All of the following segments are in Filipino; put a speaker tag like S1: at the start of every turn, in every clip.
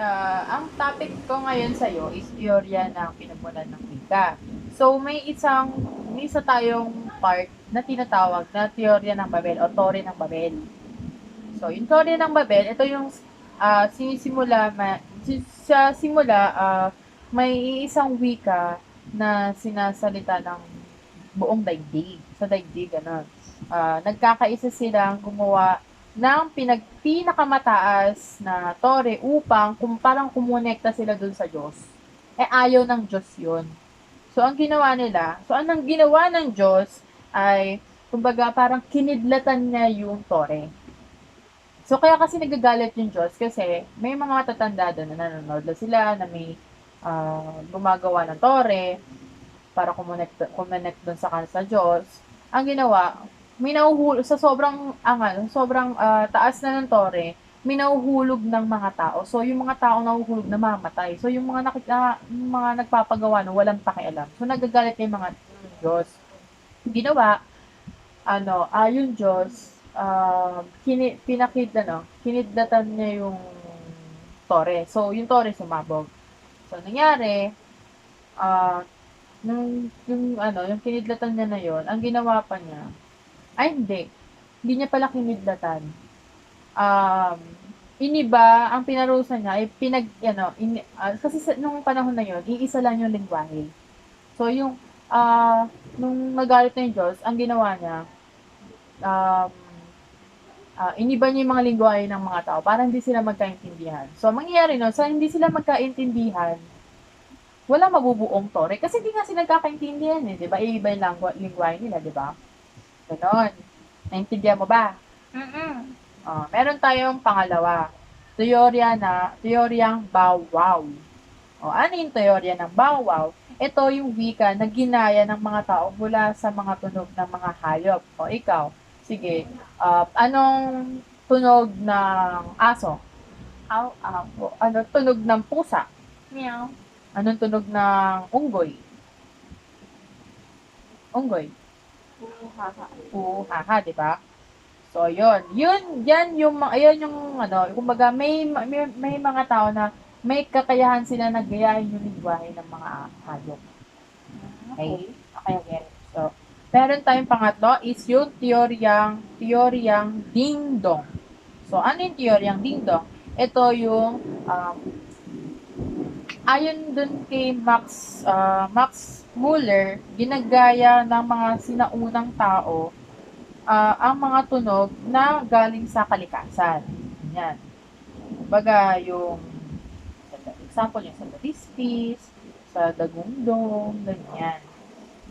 S1: ah, ang topic ko ngayon sa iyo is teorya ng pinagmulan ng wika. So, may isang, may isa tayong part na tinatawag na teorya ng Babel o tore ng Babel. So, yung teorya ng Babel, ito yung ah, sinisimula, ma, sa simula, ah, may isang wika na sinasalita ng buong daigdig. Sa daigdig, ano. Ah, nagkakaisa silang gumawa ng pinag pinakamataas na tore upang kung parang kumonekta sila dun sa Diyos. Eh ayaw ng Diyos yun. So ang ginawa nila, so anong ginawa ng Diyos ay kumbaga parang kinidlatan niya yung tore. So kaya kasi nagagalit yung Diyos kasi may mga matatanda doon na nanonood na sila na may ah, gumagawa ng tore para kumonect, kumonect doon sa kan sa Diyos. Ang ginawa, may nahuhulog, sa sobrang, ang ano, sobrang ah, taas na ng tore, may nahuhulog ng mga tao. So, yung mga tao nahuhulog na mamatay. So, yung mga, nakita, yung mga nagpapagawa no, walang pakialam. So, nagagalit yung mga Diyos. Ginawa, ano, ayon Diyos, um, kini, pinakid, ano, kinidlatan niya yung tore. So, yung tore sumabog. So, nangyari, ah, nung, yung, ano, yung kinidlatan niya na yon ang ginawa pa niya, ay, hindi. Hindi niya pala kinidlatan. Um, iniba, ang pinarusa niya, ay pinag, ano, in, ah, kasi sa, nung panahon na yon iisa lang yung lingwahe. So, yung, ah, nung nagalit na yung Diyos, ang ginawa niya, um, ah, iniba niya yung mga lingwahe ng mga tao para hindi sila magkaintindihan. So, ang mangyayari no, sa hindi sila magkaintindihan, wala mabubuong tore. Kasi hindi nga sila nagkakaintindihan eh, di ba? Iiba yung lingwahe nila, di ba? Ganon. Naintindihan mo ba?
S2: Mm-mm.
S1: Ah, meron tayong pangalawa. Teorya na, teoryang bawaw. O, ano yung teorya ng bawaw? Ito yung wika na ginaya ng mga tao mula sa mga tunog ng mga hayop. O, ikaw, sige, ah, anong tunog ng aso?
S2: Aw, aw.
S1: O, ano tunog ng pusa?
S2: Meow.
S1: Anong tunog ng unggoy? Unggoy.
S2: Uhaha.
S1: Uhaha, di ba? So, yun. Yun, yan yung, ayan yung, ano, kumbaga, may, may, may mga tao na may kakayahan sila na gayahin yung lingwahe ng mga hayop. Okay? Okay, okay. So, meron tayong pangatlo is yung teoryang, teoryang ding-dong. So, ano yung teoryang ding-dong? Ito yung, um, ayon dun kay Max, ah, Max Muller, ginagaya ng mga sinaunang tao ah, ang mga tunog na galing sa kalikasan. Yan. Baga, yung example yung sa Dadispis, sa Dagundong, ganyan.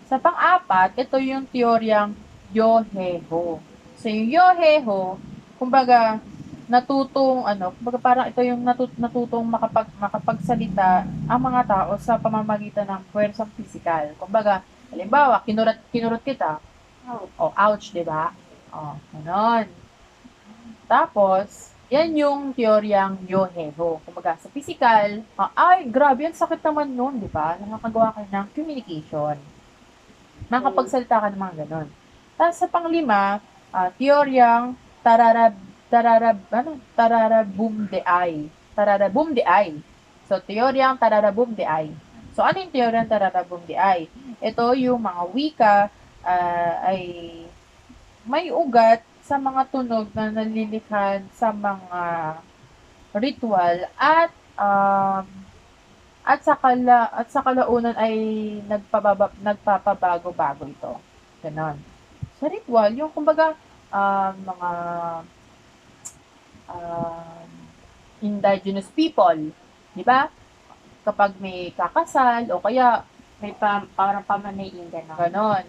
S1: Sa pang-apat, ito yung teoryang Yoheho. So, yung Yoheho, kumbaga, natutong, ano, kumbaga parang ito yung natut natutong makapag, makapagsalita ang mga tao sa pamamagitan ng puwersang pisikal. Kumbaga, halimbawa, kinurot, kinurot kita,
S2: Aw.
S1: o ouch, di ba? O, ganon. Tapos, yan yung teoryang Yoheho. Kumbaga, sa physical, ah, ay, grabe, ang sakit naman nun, di ba? Nakakagawa ka ng communication. Nakapagsalita ka ng mga ganon. Tapos sa panglima, ah, teoryang tararab, tararab, ano? Tararabum de ay. Tararabum de ay. So, teoryang tararabum de ay. So, ano yung teoryang tararabum de ay? Ito yung mga wika ah, ay may ugat sa mga tunog na nalilikhan sa mga ritual at um, at sa kala at sa kalaunan ay nagpababa, nagpapabago-bago ito. Ganon. Sa ritual, yung kumbaga um, mga um, indigenous people, di ba? Kapag may kakasal o kaya
S2: May pa, parang pamanayin gano'n.
S1: Ganon.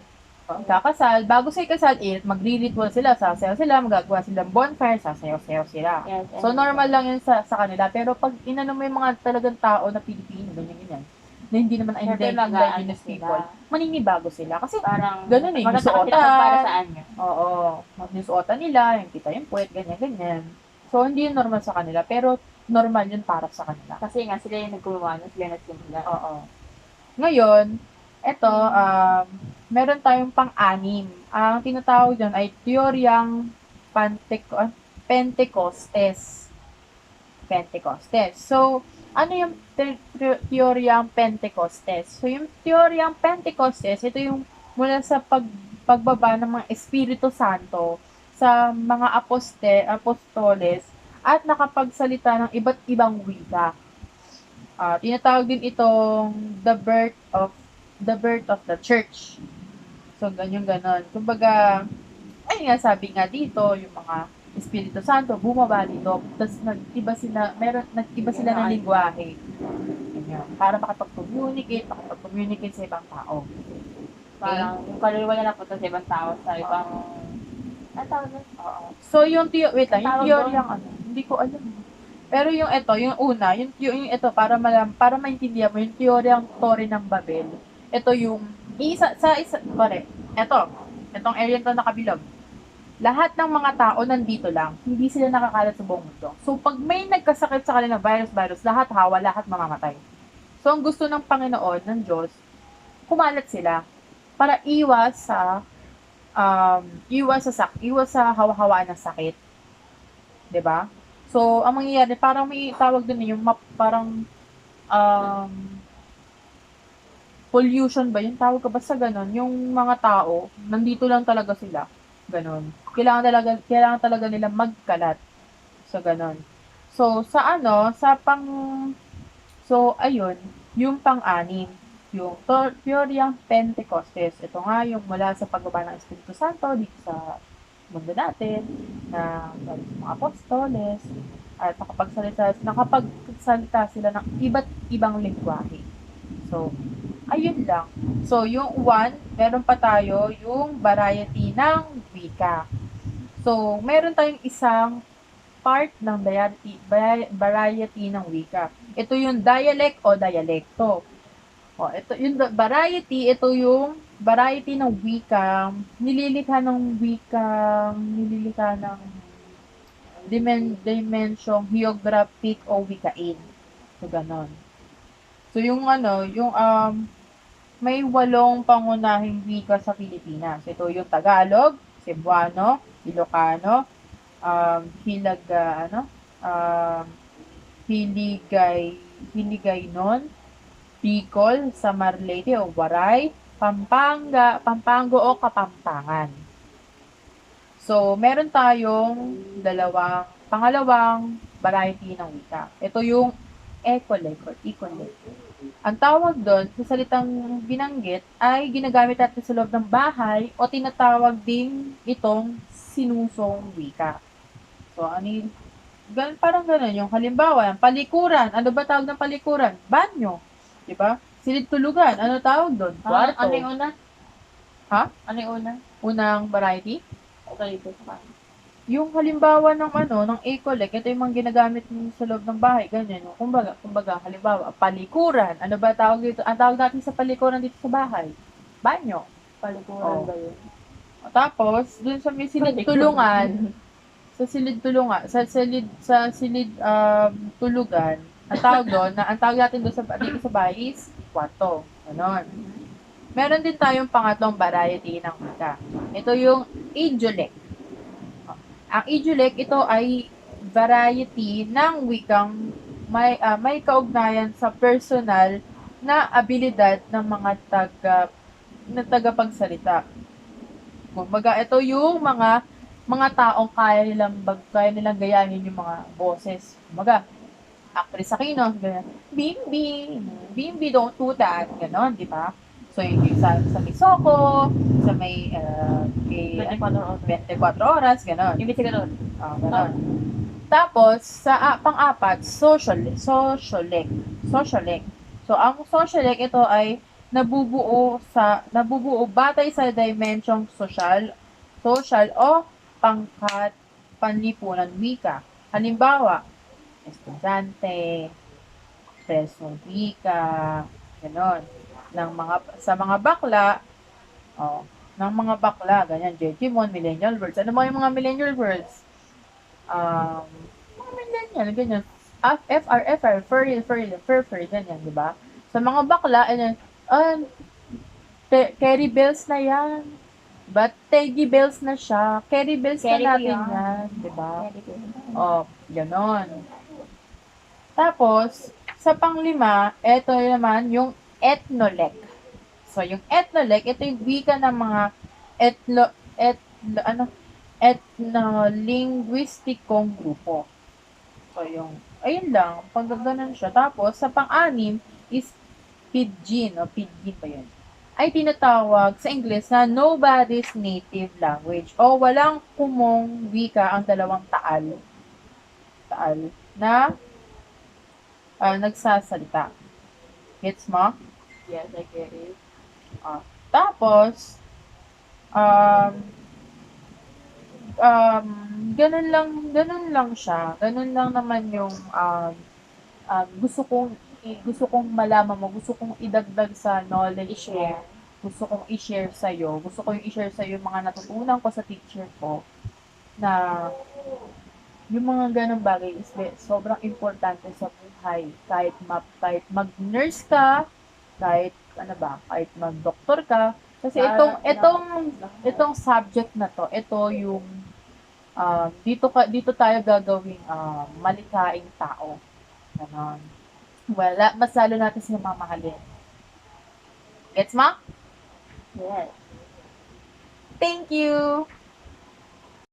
S1: Ang kakasal, bago sa ikasal, eh, magre-ritual sila, sasayaw sila, magagawa silang bonfire, sasayaw-sayaw sila.
S2: Yes,
S1: So, normal lang yun sa, sa kanila. Pero pag inano mo yung mga talagang tao na Pilipino, ganyan, ganyan, na hindi naman ay
S2: Siyempre,
S1: indi-
S2: mag-aano
S1: indigenous people, maninibago sila. Kasi,
S2: Parang,
S1: Ganun eh,
S2: maganda
S1: gusto
S2: kasi dapat
S1: otan.
S2: para saan yun.
S1: oo, magnusuotan nila, yung kita yung puwet, ganyan, ganyan. So, hindi yun normal sa kanila. Pero, normal yun para sa kanila.
S2: Kasi nga, sila yung nagkumawa, sila nagsimula.
S1: Oo. Ngayon, eto, um, meron tayong pang-anim. Ang tinatawag dyan ay teoryang Panteco- ah, Pentecostes. Pentecostes. So, ano yung te- te- teoryang Pentecostes? So, yung teoryang Pentecostes, ito yung mula sa pag, pagbaba ng mga Espiritu Santo sa mga aposte, apostoles at nakapagsalita ng iba't ibang wika. Ah, tinatawag din itong the birth of the birth of the church. So, ganyan ganon. Kumbaga, ay nga sabi nga dito, yung mga Espiritu Santo, bumaba dito. Tapos nag-iba sila, meron, nag-iba sila ng lingwahe. Ganyan. Para makapag-communicate, makapag-communicate sa ibang tao.
S2: Parang yung kaluluwa niya napunta sa ibang tao, sa ibang... Tawag doon? Oo.
S1: So, yung theo, wait lang, yung
S2: Tawag
S1: theory
S2: doon?
S1: yung ano, hindi ko alam. Pero yung ito, yung una, yung, yung, yung ito, para malam, para maintindihan mo, yung teorya ang Torre ng Babel. Ito yung, isa, sa isa, pare, ito, itong area to nakabilog. Lahat ng mga tao nandito lang, hindi sila nakakalat sa buong mundo. So, pag may nagkasakit sa kanila virus, virus, lahat hawa, lahat mamamatay. So, ang gusto ng Panginoon, ng Diyos, kumalat sila para iwas sa um, iwas sa sak, iwas sa hawa-hawaan ng sakit. 'Di ba? So, ang mangyayari, parang may tawag doon yung map, parang um, pollution ba? Yung tawag ka ba sa ganun? Yung mga tao, nandito lang talaga sila. Ganon. Kailangan talaga, kailangan talaga nila magkalat. So, ganon. So, sa ano, sa pang, so, ayun, yung pang-anim, yung to- teoryang Pentecostes. Ito nga yung mula sa pagbaba ng Espiritu Santo dito sa mundo natin, na mga apostoles, at nakapagsalita, nakapagsalita sila ng iba't ibang lingwahe. So, ayun lang. So, yung one, meron pa tayo yung variety ng wika. So, meron tayong isang part ng variety, vari- variety ng wika. Ito yung dialect o dialekto. O, ito yung variety, ito yung variety ng wika, nililikha ng wika, nililikha ng dimen, dimension geographic o wikain. So, ganon. So, yung ano, yung um, may walong pangunahing wika sa Pilipinas. Ito yung Tagalog, Cebuano, Ilocano, um, Hilaga, ano, um, Hiligay, Hiligaynon, Bicol, Samarlete o Waray, Pampanga, Pampango o Kapampangan. So, meron tayong dalawang, pangalawang variety ng wika. Ito yung Ecolec or Ecolec. Ang tawag doon sa salitang binanggit ay ginagamit natin sa loob ng bahay o tinatawag din itong sinusong wika. So, ano gan, parang ganun yung halimbawa, yung palikuran. Ano ba tawag ng palikuran? Banyo. Di ba? Silid tulugan. Ano tawag doon? Kwarto.
S2: ano yung una?
S1: Ha?
S2: Ano yung una?
S1: Unang variety?
S2: Ito dito sa.
S1: Yung halimbawa ng ano, ng ecolec, ito yung mga ginagamit mo sa loob ng bahay, ganyan. No? Kumbaga, kumbaga, halimbawa, palikuran. Ano ba tawag dito? Ang tawag natin sa palikuran dito sa bahay? Banyo.
S2: Palikuran
S1: Oh.
S2: ba yun?
S1: Tapos, dun sa may silid tulungan, sa silid tulungan, sa silid, sa silid um, tulugan, ang tawag doon, na ang tawag natin doon sa, dito sa bahay is kwarto. Ganon. Meron din tayong pangatlong variety ng wika. Ito yung Idolek. Ang Idolek, ito ay variety ng wikang may, ah, may kaugnayan sa personal na abilidad ng mga taga na tagapagsalita. Kumbaga, ito yung mga mga taong kaya nilang bag, kaya nilang gayahin yung mga boses. Kumbaga, actress Aquino, ganyan. Bimbi, Bimbi, don't do that. Ganon, di ba? So, yung, yung sa, sa may Soko, sa may, uh, kay,
S2: 24 oras.
S1: 24 oras, ganon.
S2: Investigador.
S1: Ah, ganon. Tapos, sa ah, pang-apat, social, socialec. Socialec. So, ang socialec, ito ay nabubuo sa, nabubuo batay sa dimension social, social o pangkat panlipunan wika. Halimbawa, estudyante, preso wika, ganon. Ng mga, sa mga bakla, oh, ng mga bakla, ganyan, Jejimon, millennial words. Ano mga yung mga millennial words? um, mga millennial, ganyan. F- FR, FR, furry, furry, fur, furry, ganyan, di ba? Sa mga bakla, ano, ah, carry bells na yan. But Teggy bells na siya. Carry bells
S2: Carry
S1: na natin
S2: yan.
S1: yan, di ba?
S2: Good.
S1: Oh, ganon. Tapos, sa panglima, ito naman yung ethnolek. So, yung ethnolek, ito yung wika ng mga etno, etno, ano, ethno-linguistikong grupo. So, yung, ayun lang, pag ganun siya. Tapos, sa pang-anim is pidgin, o pidgin ba yun? Ay tinatawag sa English na nobody's native language o walang kumong wika ang dalawang taal. Taal na ah, nagsasalita. Gets mo?
S2: Yes, I get it.
S1: Tapos, um, um, ganun lang, ganun lang siya. Ganun lang naman yung, um, um, gusto kong, gusto kong malaman mo, gusto kong idagdag sa knowledge mo, gusto kong i-share sa'yo, gusto ko yung i-share sa'yo yung mga natutunan ko sa teacher ko, na yung mga ganong bagay is sobrang importante sa buhay. Kahit, ma- kahit mag-nurse ka, kahit ano ba, kahit mag-doktor ka. Kasi itong, itong, itong subject na to, ito yung, um, dito ka, dito tayo gagawing um, malikaing tao. Ganon. Wala, mas lalo natin sila mamahalin. Gets mo?
S2: Yes.
S1: Thank you!